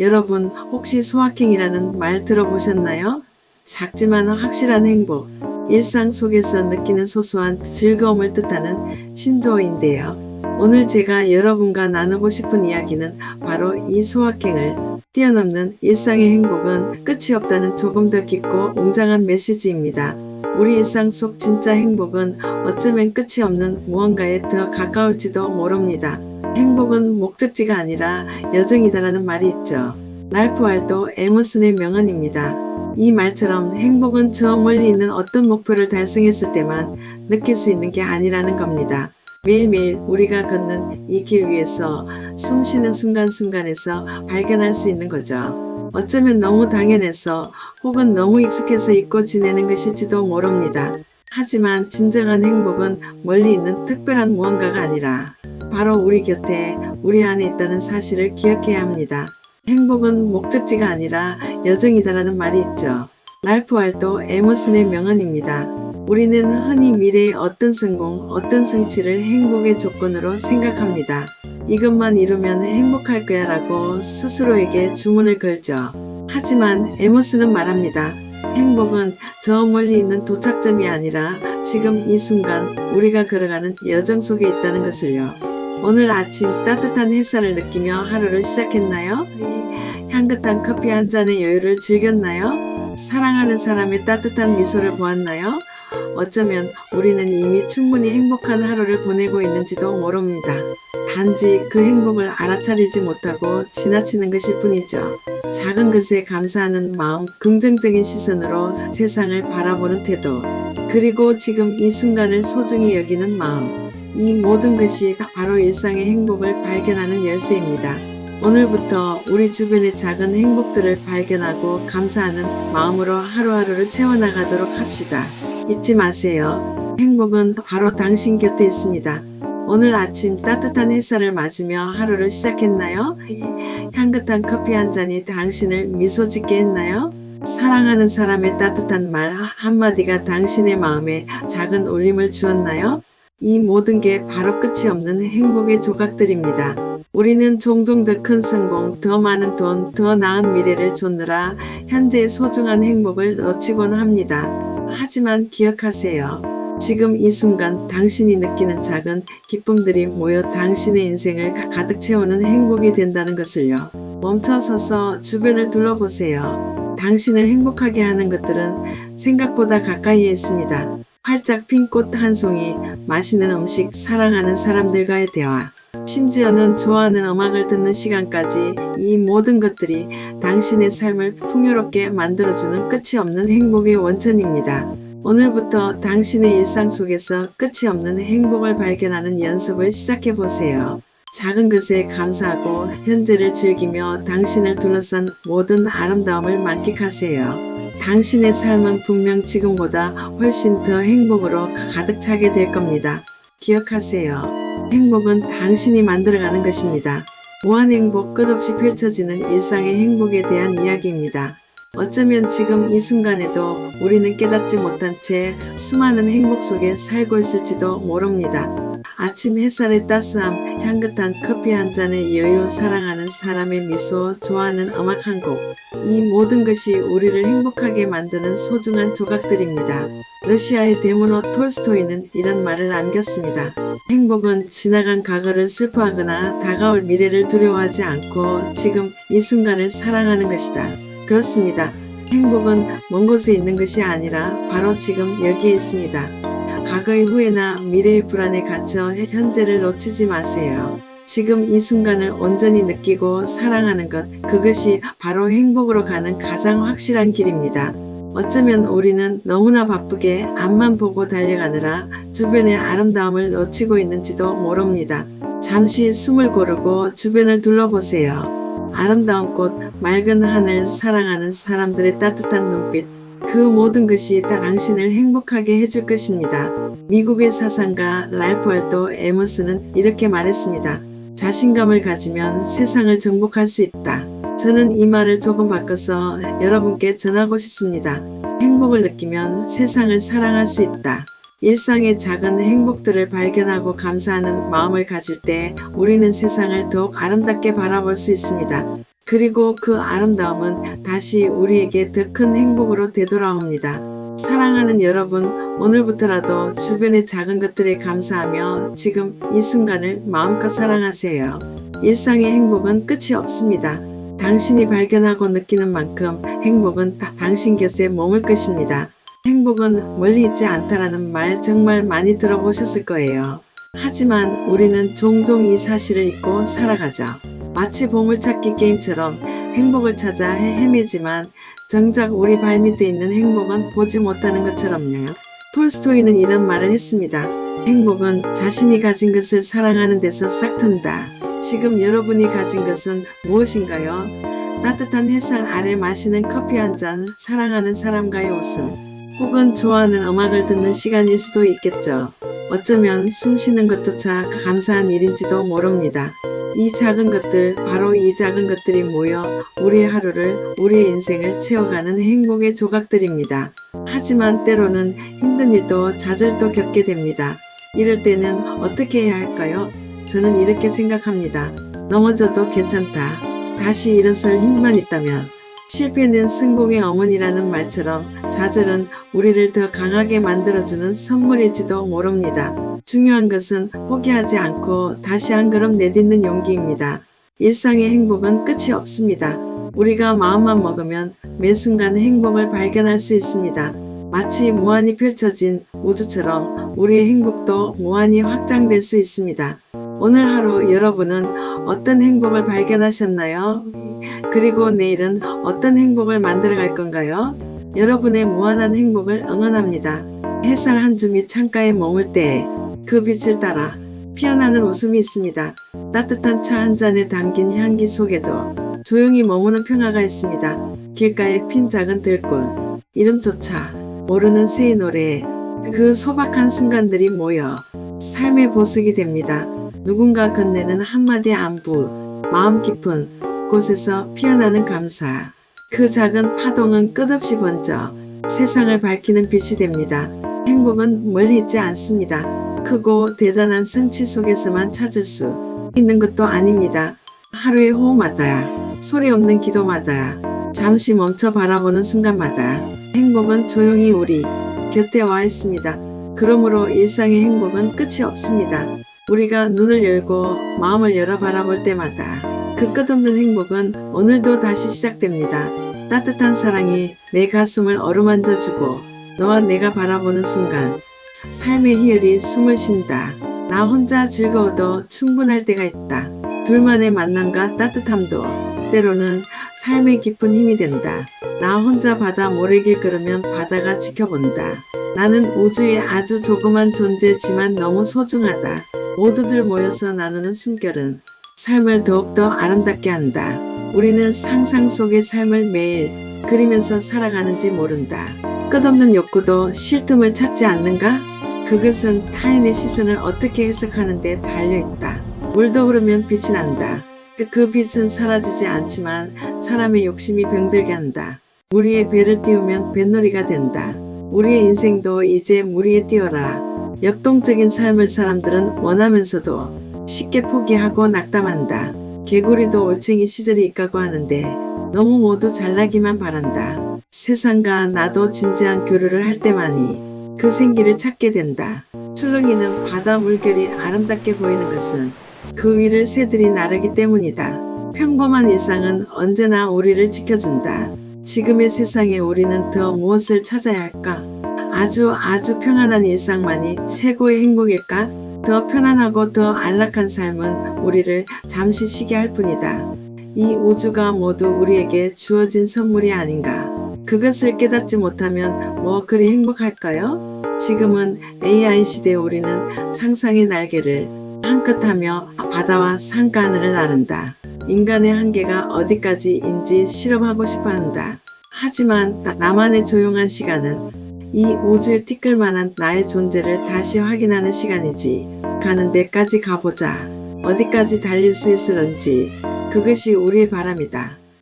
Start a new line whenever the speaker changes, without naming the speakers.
여러분 혹시 소확행이라는 말 들어보셨나요? 작지만 확실한 행복, 일상 속에서 느끼는 소소한 즐거움을 뜻하는 신조어인데요. 오늘 제가 여러분과 나누고 싶은 이야기는 바로 이 소확행을 뛰어넘는 일상의 행복은 끝이 없다는 조금 더 깊고 웅장한 메시지입니다. 우리 일상 속 진짜 행복은 어쩌면 끝이 없는 무언가에 더 가까울지도 모릅니다. 행복은 목적지가 아니라 여정이다라는 말이 있죠. 랄프 wal도 에머슨의 명언입니다. 이 말처럼 행복은 저 멀리 있는 어떤 목표를 달성했을 때만 느낄 수 있는 게 아니라는 겁니다. 매일매일 우리가 걷는 이 길 위에서 숨 쉬는 순간순간에서 발견할 수 있는 거죠. 어쩌면 너무 당연해서 혹은 너무 익숙해서 잊고 지내는 것일지도 모릅니다. 하지만 진정한 행복은 멀리 있는 특별한 무언가가 아니라 바로 우리 곁에 우리 안에 있다는 사실을 기억해야 합니다. 행복은 목적지가 아니라 여정이다라는 말이 있죠. 랄프 wal도 에머슨의 명언입니다. 우리는 흔히 미래의 어떤 성공, 어떤 성취를 행복의 조건으로 생각합니다. 이것만 이루면 행복할 거야 라고 스스로에게 주문을 걸죠. 하지만 에머슨은 말합니다. 행복은 저 멀리 있는 도착점이 아니라 지금 이 순간 우리가 걸어가는 여정 속에 있다는 것을요. 오늘 아침 따뜻한 햇살을 느끼며 하루를 시작했나요? 향긋한 커피 한 잔의 여유를 즐겼나요? 사랑하는 사람의 따뜻한 미소를 보았나요? 어쩌면 우리는 이미 충분히 행복한 하루를 보내고 있는지도 모릅니다. 단지 그 행복을 알아차리지 못하고 지나치는 것일 뿐이죠. 작은 것에 감사하는 마음, 긍정적인 시선으로 세상을 바라보는 태도, 그리고 지금 이 순간을 소중히 여기는 마음, 이 모든 것이 바로 일상의 행복을 발견하는 열쇠입니다. 오늘부터 우리 주변의 작은 행복들을 발견하고 감사하는 마음으로 하루하루를 채워나가도록 합시다. 잊지 마세요. 행복은 바로 당신 곁에 있습니다. 오늘 아침 따뜻한 햇살을 맞으며 하루를 시작했나요? 향긋한 커피 한 잔이 당신을 미소 짓게 했나요? 사랑하는 사람의 따뜻한 말 한마디가 당신의 마음에 작은 울림을 주었나요? 이 모든 게 바로 끝이 없는 행복의 조각들입니다. 우리는 종종 더 큰 성공, 더 많은 돈, 더 나은 미래를 쫓느라 현재의 소중한 행복을 놓치곤 합니다. 하지만 기억하세요. 지금 이 순간 당신이 느끼는 작은 기쁨들이 모여 당신의 인생을 가- 가득 채우는 행복이 된다는 것을요. 멈춰서서 주변을 둘러보세요. 당신을 행복하게 하는 것들은 생각보다 가까이에 있습니다. 활짝 핀 꽃 한 송이, 맛있는 음식, 사랑하는 사람들과의 대화, 심지어는 좋아하는 음악을 듣는 시간까지 이 모든 것들이 당신의 삶을 풍요롭게 만들어주는 끝이 없는 행복의 원천입니다. 오늘부터 당신의 일상 속에서 끝이 없는 행복을 발견하는 연습을 시작해 보세요. 작은 것에 감사하고 현재를 즐기며 당신을 둘러싼 모든 아름다움을 만끽하세요. 당신의 삶은 분명 지금보다 훨씬 더 행복으로 가득 차게 될 겁니다. 기억하세요. 행복은 당신이 만들어가는 것입니다. 무한 행복 끝없이 펼쳐지는 일상의 행복에 대한 이야기입니다. 어쩌면 지금 이 순간에도 우리는 깨닫지 못한 채 수많은 행복 속에 살고 있을지도 모릅니다. 아침 햇살의 따스함, 향긋한 커피 한 잔의 여유, 사랑하는 사람의 미소, 좋아하는 음악 한 곡. 이 모든 것이 우리를 행복하게 만드는 소중한 조각들입니다. 러시아의 대문호 톨스토이는 이런 말을 남겼습니다. 행복은 지나간 과거를 슬퍼하거나 다가올 미래를 두려워하지 않고 지금 이 순간을 사랑하는 것이다. 그렇습니다. 행복은 먼 곳에 있는 것이 아니라 바로 지금 여기에 있습니다. 과거의 후회나 미래의 불안에 갇혀 현재를 놓치지 마세요. 지금 이 순간을 온전히 느끼고 사랑하는 것, 그것이 바로 행복으로 가는 가장 확실한 길입니다. 어쩌면 우리는 너무나 바쁘게 앞만 보고 달려가느라 주변의 아름다움을 놓치고 있는지도 모릅니다. 잠시 숨을 고르고 주변을 둘러보세요. 아름다운 꽃, 맑은 하늘, 사랑하는 사람들의 따뜻한 눈빛, 그 모든 것이 다 당신을 행복하게 해줄 것입니다. 미국의 사상가 랄프 wal도 에머슨은 이렇게 말했습니다. 자신감을 가지면 세상을 정복할 수 있다. 저는 이 말을 조금 바꿔서 여러분께 전하고 싶습니다. 행복을 느끼면 세상을 사랑할 수 있다. 일상의 작은 행복들을 발견하고 감사하는 마음을 가질 때 우리는 세상을 더욱 아름답게 바라볼 수 있습니다. 그리고 그 아름다움은 다시 우리에게 더 큰 행복으로 되돌아옵니다. 사랑하는 여러분, 오늘부터라도 주변의 작은 것들에 감사하며 지금 이 순간을 마음껏 사랑하세요. 일상의 행복은 끝이 없습니다. 당신이 발견하고 느끼는 만큼 행복은 다 당신 곁에 머물 것입니다. 행복은 멀리 있지 않다라는 말 정말 많이 들어보셨을 거예요. 하지만 우리는 종종 이 사실을 잊고 살아가죠. 마치 보물찾기 게임처럼 행복을 찾아 헤- 헤매지만 정작 우리 발밑에 있는 행복은 보지 못하는 것처럼요. 톨스토이는 이런 말을 했습니다. 행복은 자신이 가진 것을 사랑하는 데서 싹 튼다. 지금 여러분이 가진 것은 무엇인가요? 따뜻한 햇살 아래 마시는 커피 한 잔, 사랑하는 사람과의 웃음, 혹은 좋아하는 음악을 듣는 시간일 수도 있겠죠. 어쩌면 숨 쉬는 것조차 감사한 일인지도 모릅니다. 이 작은 것들, 바로 이 작은 것들이 모여 우리의 하루를, 우리의 인생을 채워가는 행복의 조각들입니다. 하지만 때로는 힘든 일도 좌절도 겪게 됩니다. 이럴 때는 어떻게 해야 할까요? 저는 이렇게 생각합니다. 넘어져도 괜찮다. 다시 일어설 힘만 있다면. 실패는 성공의 어머니라는 말처럼 좌절은 우리를 더 강하게 만들어주는 선물일지도 모릅니다. 중요한 것은 포기하지 않고 다시 한 걸음 내딛는 용기입니다. 일상의 행복은 끝이 없습니다. 우리가 마음만 먹으면 매 순간 행복을 발견할 수 있습니다. 마치 무한히 펼쳐진 우주처럼 우리의 행복도 무한히 확장될 수 있습니다. 오늘 하루 여러분은 어떤 행복을 발견하셨나요? 그리고 내일은 어떤 행복을 만들어 갈 건가요? 여러분의 무한한 행복을 응원합니다. 햇살 한 줌이 창가에 머물 때그 빛을 따라 피어나는 웃음이 있습니다. 따뜻한 차 한 잔에 담긴 향기 속에도 조용히 머무는 평화가 있습니다. 길가에 핀 작은 들꽃, 이름조차 모르는 새의 노래, 그 소박한 순간들이 모여 삶의 보석이 됩니다. 누군가 건네는 한마디 안부, 마음 깊은 곳에서 피어나는 감사. 그 작은 파동은 끝없이 번져 세상을 밝히는 빛이 됩니다. 행복은 멀리 있지 않습니다. 크고 대단한 성취 속에서만 찾을 수 있는 것도 아닙니다. 하루의 호흡마다, 소리 없는 기도마다, 잠시 멈춰 바라보는 순간마다 행복은 조용히 우리 곁에 와 있습니다. 그러므로 일상의 행복은 끝이 없습니다. 우리가 눈을 열고 마음을 열어 바라볼 때마다 그 끝없는 행복은 오늘도 다시 시작됩니다. 따뜻한 사랑이 내 가슴을 어루만져 주고 너와 내가 바라보는 순간 삶의 희열이 숨을 쉰다. 나 혼자 즐거워도 충분할 때가 있다. 둘만의 만남과 따뜻함도 때로는 삶의 깊은 힘이 된다. 나 혼자 바다 모래길 걸으면 바다가 지켜본다. 나는 우주의 아주 조그만 존재지만 너무 소중하다. 모두들 모여서 나누는 숨결은 삶을 더욱더 아름답게 한다. 우리는 상상 속의 삶을 매일 그리면서 살아가는지 모른다. 끝없는 욕구도 쉴 틈을 찾지 않는가? 그것은 타인의 시선을 어떻게 해석하는데 달려있다. 물도 흐르면 빛이 난다. 그 빛은 사라지지 않지만 사람의 욕심이 병들게 한다. 무리의 배를 띄우면 뱃놀이가 된다. 우리의 인생도 이제 무리에 띄어라. 역동적인 삶을 사람들은 원하면서도 쉽게 포기하고 낙담한다. 개구리도 올챙이 시절이 있다고 하는데 너무 모두 잘나기만 바란다. 세상과 나도 진지한 교류를 할 때만이 그 생기를 찾게 된다. 출렁이는 바다 물결이 아름답게 보이는 것은 그 위를 새들이 나르기 때문이다. 평범한 일상은 언제나 우리를 지켜준다. 지금의 세상에 우리는 더 무엇을 찾아야 할까? 아주 아주 평안한 일상만이 최고의 행복일까? 더 편안하고 더 안락한 삶은 우리를 잠시 쉬게 할 뿐이다. 이 우주가 모두 우리에게 주어진 선물이 아닌가. 그것을 깨닫지 못하면 뭐 그리 행복할까요? 지금은 AI 시대에 우리는 상상의 날개를 한껏 하며 바다와 산가하늘을 나른다. 인간의 한계가 어디까지인지 실험하고 싶어 한다. 하지만 나- 나만의 조용한 시간은 이 우주에 티끌 만한 나의 존재를 다시 확인하는 시간이지. 가는 데까지 가보자. 어디까지 달릴 수 있을런지. 그것이 우리의 바람이다.